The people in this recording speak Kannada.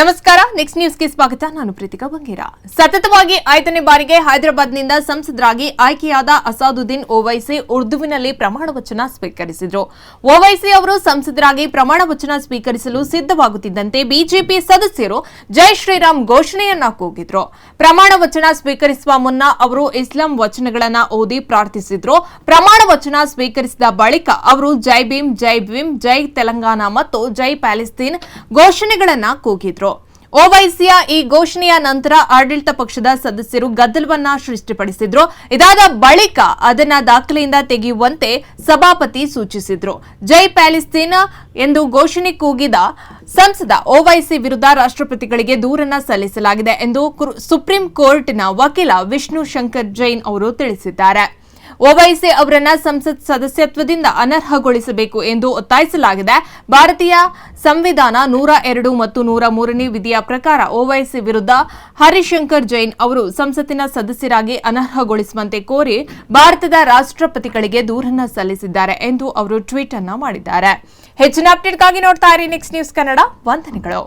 ನೆಕ್ಸ್ಟ್ ನ್ಯೂಸ್ಗೆ ಸ್ವಾಗತ. ನಾನು ಪ್ರೀತಿಕಾ ಬಂಗೇರ. ಸತತವಾಗಿ ಐದನೇ ಬಾರಿಗೆ, ಹೈದರಾಬಾದ್ನಿಂದ ಸಂಸದರಾಗಿ ಆಯ್ಕೆಯಾದ ಅಸಾದುದ್ದೀನ್ ಓವೈಸಿ ಉರ್ದುವಿನಲ್ಲಿ ಪ್ರಮಾಣ ವಚನ ಸ್ವೀಕರಿಸಿದರು. ಓವೈಸಿ ಅವರು ಸಂಸದರಾಗಿ ಪ್ರಮಾಣ ವಚನ ಸ್ವೀಕರಿಸಲು ಸಿದ್ಧವಾಗುತ್ತಿದ್ದಂತೆ ಬಿಜೆಪಿ ಸದಸ್ಯರು ಜೈ ಶ್ರೀರಾಮ್ ಘೋಷಣೆಯನ್ನ ಕೂಗಿದ್ರು. ಪ್ರಮಾಣ ವಚನ ಸ್ವೀಕರಿಸುವ ಮುನ್ನ ಅವರು ಇಸ್ಲಾಂ ವಚನಗಳನ್ನ ಓದಿ ಪ್ರಾರ್ಥಿಸಿದ್ರು. ಪ್ರಮಾಣ ವಚನ ಸ್ವೀಕರಿಸಿದ ಬಳಿಕ ಅವರು ಜೈ ಭೀಮ್ ಜೈ ಭೀಮ್, ಜೈ ತೆಲಂಗಾಣ ಮತ್ತು ಜೈ ಪ್ಯಾಲೆಸ್ತೀನ್ ಘೋಷಣೆಗಳನ್ನ ಕೂಗಿದ್ರು. ಓವೈಸಿಯ ಈ ಘೋಷಣೆಯ ನಂತರ ಆಡಳಿತ ಪಕ್ಷದ ಸದಸ್ಯರು ಗದ್ದಲವನ್ನ ಸೃಷ್ಟಿಪಡಿಸಿದ್ರು. ಇದಾದ ಬಳಿಕ ಅದನ್ನ ದಾಖಲೆಯಿಂದ ತೆಗೆಯುವಂತೆ ಸಭಾಪತಿ ಸೂಚಿಸಿದ್ರು. ಜೈ ಪ್ಯಾಲಿಸ್ತೀನ್ ಎಂದು ಘೋಷಣೆ ಕೂಗಿದ ಸಂಸದ ಓವೈಸಿ ವಿರುದ್ಧ ರಾಷ್ಟ್ರಪತಿಗಳಿಗೆ ದೂರನ್ನ ಸಲ್ಲಿಸಲಾಗಿದೆ ಎಂದು ಸುಪ್ರೀಂ ಕೋರ್ಟ್ನ ವಕೀಲ ವಿಷ್ಣು ಶಂಕರ್ ಜೈನ್ ಅವರು ತಿಳಿಸಿದ್ದಾರೆ. ಓವೈಸಿ ಅವರನ್ನು ಸಂಸತ್ ಸದಸ್ಯತ್ವದಿಂದ ಅನರ್ಹಗೊಳಿಸಬೇಕು ಎಂದು ಒತ್ತಾಯಿಸಲಾಗಿದೆ. ಭಾರತೀಯ ಸಂವಿಧಾನ ನೂರ ಎರಡು ಮತ್ತು ನೂರ ಮೂರನೇ ವಿಧಿಯ ಪ್ರಕಾರ ಓವೈಸಿ ವಿರುದ್ಧ ಹರಿಶಂಕರ್ ಜೈನ್ ಅವರು ಸಂಸತ್ತಿನ ಸದಸ್ಯರಾಗಿ ಅನರ್ಹಗೊಳಿಸುವಂತೆ ಕೋರಿ ಭಾರತದ ರಾಷ್ಟ್ರಪತಿಗಳಿಗೆ ದೂರನ್ನ ಸಲ್ಲಿಸಿದ್ದಾರೆ ಎಂದು ಅವರು ಟ್ವೀಟ್ ಅನ್ನ ಮಾಡಿದ್ದಾರೆ. ಹೆಚ್ಚಿನ ಅಪ್ಡೇಟ್ಗಾಗಿ ನೋಡ್ತಾ ಇರಿ ನೆಕ್ಸ್ಟ್ ನ್ಯೂಸ್ ಕನ್ನಡ. ವಂದನೆಗಳು.